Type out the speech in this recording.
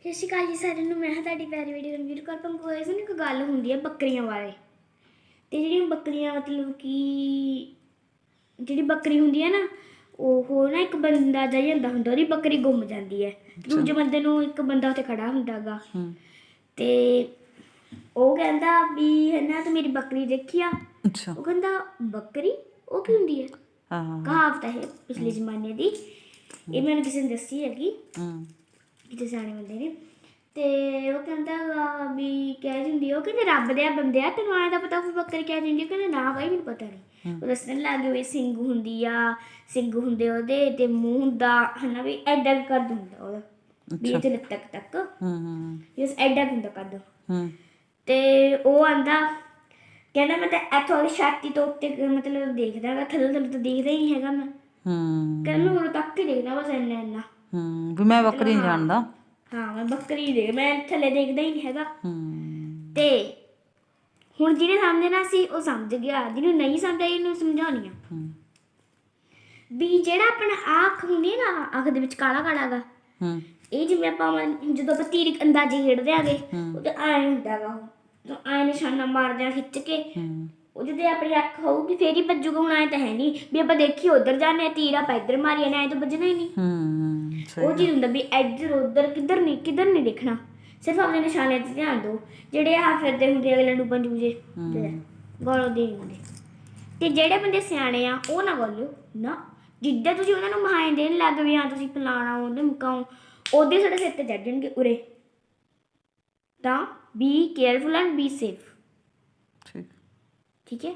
ਸਤਿ ਸ਼੍ਰੀ ਅਕਾਲ ਜੀ ਸਾਰਿਆਂ ਨੂੰ ਮੈਂ ਹਾਂ ਤੁਹਾਡੀ ਪਿਆਰੀ ਵੀਡੀਓ ਰਣਵੀਰ ਕੌਰ। ਪੰਗੋਏ ਸੁਣ ਇੱਕ ਗੱਲ ਹੁੰਦੀ ਹੈ ਬੱਕਰੀਆਂ ਬਾਰੇ। ਤੇ ਜਿਹੜੀਆਂ ਬੱਕਰੀਆਂ ਮਤਲਬ ਕਿ ਜਿਹੜੀ ਬੱਕਰੀ ਹੁੰਦੀ ਹੈ ਨਾ ਉਹ ਨਾ ਇੱਕ ਬੰਦਾ ਜਾ ਜਾਂਦਾ ਹੁੰਦਾ ਉਹਦੀ ਬੱਕਰੀ ਗੁੰਮ ਜਾਂਦੀ ਹੈ ਦੂਜੇ ਬੰਦੇ ਨੂੰ ਇੱਕ ਬੰਦਾ ਉੱਥੇ ਖੜਾ ਹੁੰਦਾਗਾ। ਤੇ ਉਹ ਕਹਿੰਦਾ ਵੀ ਹੈ ਨਾ ਤੂੰ ਮੇਰੀ ਬੱਕਰੀ ਦੇਖੀ ਆ? ਅੱਛਾ। ਉਹ ਕਹਿੰਦਾ ਬੱਕਰੀ? ਉਹ ਕੀ ਹੁੰਦੀ ਹੈ ਹਾਂ। ਹਾਂ ਕਹਾਵਤ ਹੈ ਪਿਛਲੇ ਜ਼ਮਾਨੇ ਦੀ। ਇਹ ਮੈਨੂੰ ਕਿਸੇ ਨੇ ਦੱਸੀ ਹੈਗੀ। ਹੂੰ। ਕਿਤੇ ਸਿਆਣੇ ਬੰਦੇ ਨੇ। ਤੇ ਉਹ ਕਹਿੰਦਾ ਵਾ ਵੀ ਕਹਿ ਦਿੰਦੀ ਉਹ ਕਹਿੰਦੇ ਰੱਬ ਦੇ ਆ ਬੰਦੇ ਆ ਤੈਨੂੰ ਆਇਆ ਦਾ ਪਤਾ ਕੋਈ ਬੱਕਰੀ ਕਹਿ ਦਿੰਦੀ ਆ? ਕਹਿੰਦਾ ਨਾ ਬਾਈ ਮੈਨੂੰ ਪਤਾ ਨਹੀਂ ਉਹ ਦੱਸਣ ਲੱਗ ਗਏ ਵੀ ਸਿੰਘ ਹੁੰਦੀ ਆ ਸਿੰਘ ਹੁੰਦੇ ਉਹਦੇ ਤੇ ਮੂੰਹ ਹੁੰਦਾ ਹਨਾ ਵੀ ਐਡਾ ਕੁ ਕੱਦ ਹੁੰਦਾ ਉਹਦਾ ਵੀ ਲੱਤ ਤੱਕ ਤੱਕ। ਹੂੰ ਹੂੰ ਇਸ ਐਡਾ ਹੁੰਦਾ ਕੱਦ। ਹੂੰ। ਤੇ ਉਹ ਆਂਦਾ ਕਹਿੰਦਾ ਮੈਂ ਤਾਂ ਇੱਥੋਂ ਵਾਲੀ ਛਾਤੀ ਤੋਂ ਉੱਤੇ ਮਤਲਬ ਦੇਖਦਾ ਹੈਗਾ ਥੱਲੇ ਥੱਲੇ ਤਾਂ ਦੇਖਦਾ ਹੀ ਨਹੀਂ ਹੈਗਾ ਮੈਂ। ਹੂੰ। ਕਹਿੰਦਾ ਮੈਂ ਉਰੇ ਤੱਕ ਹੀ ਦੇਖਦਾ ਬਸ ਇੰਨਾ ਇੰਨਾ। ਹੂੰ ਵੀ ਮੈਂ ਬੱਕਰੀ ਨਹੀਂ ਜਾਣਦਾ। ਹਾਂ ਮੈਂ ਬੱਕਰੀ ਦੇ ਮੈਂ ਥੱਲੇ ਦੇਖਦਾ ਹੀ ਨਹੀਂ ਹੈਗਾ। ਹੂੰ। ਤੇ ਹੁਣ ਜਿਹਨੇ ਸਮਝਣਾ ਸੀ ਉਹ ਸਮਝ ਗਿਆ। ਜਿਹਨੂੰ ਨਹੀਂ ਸਮਝਿਆ ਇਹਨੂੰ ਸਮਝਾਉਣੀ ਆ। ਹੂੰ। ਵੀ ਜਿਹੜਾ ਆਪਣਾ ਅੱਖ ਹੁੰਦੀ ਨਾ ਅੱਖ ਦੇ ਵਿੱਚ ਕਾਲਾ ਕਾਲਾ ਗਾ ਹੂੰ। ਇਹ ਜਿਵੇਂ ਆਪਾਂ ਮੰਨ- ਜਦੋਂ ਆਪਾਂ ਤੀਰ ਅੰਦਾਜ਼ੇ ਖੇਡਦੇ ਆਗੇ। ਉਹ ਤਾਂ ਐ ਹੁੰਦਾਗਾ ਉਹ। ਤਾਂ ਐ ਨਿਸ਼ਾਨਾ ਮਾਰਦੇ ਆ ਖਿੱਚ ਕੇ ਹੂੰ। ਉਹ ਜਿਹਦੇ ਆਪਣੀ ਅੱਖ ਹੋਊਗੀ ਫੇਰ ਹੀ ਵੱਜੂਗਾ ਹੁਣ ਐ ਤਾਂ ਹੈ ਨਹੀਂ ਵੀ ਆਪਾਂ ਦੇਖੀਏ ਉਧਰ ਜਾਂਦੇ ਆ ਤੀਰ ਆਪਾਂ ਇੱਧਰ ਮਾਰੀਏ ਨਾ ਐ ਤਾਂ ਵੱਜਣਾ ਹੀ ਨਹੀਂ। ਹੂੰ ਸਹੀ ਉਹ ਚੀਜ਼ ਹੁੰਦਾ ਵੀ ਇੱਧਰ ਉੱਧਰ ਕਿੱਧਰ ਨਹੀਂ ਕਿੱਧਰ ਨਹੀਂ ਦੇਖਣਾ। ਸਿਰਫ ਆਪਣੇ ਨਿਸ਼ਾਨੇ ਤੇ ਧਿਆਨ ਦਿਓ। ਜਿਹੜੇ ਆ ਫਿਰਦੇ ਹੁੰਦੇ ਅਗਲੇ ਨੂੰ ਬੰਜੂਜੇ ਗੋਲੋ ਦੇ ਹੁੰਦੇ। ਤੇ ਜਿਹੜੇ ਬੰਦੇ ਸਿਆਣੇ ਆ ਉਹ ਨਾ ਬੋਲਿਓ ਨਾ। ਜਿੱਦਾਂ ਤੁਸੀਂ ਉਹਨਾਂ ਨੂੰ ਮਹਾਇ ਦੇਣ ਲੱਗ ਵੀ ਆ ਤੁਸੀਂ ਫਲਾਣਾ ਉਹਦੇ ਮੁਕਾਓ ਉਹਦੇ ਸਾਡੇ ਸਿਰ ਤੇ ਚੜ ਜਾਣਗੇ ਉਰੇ। ਤਾਂ be careful and be safe Тільки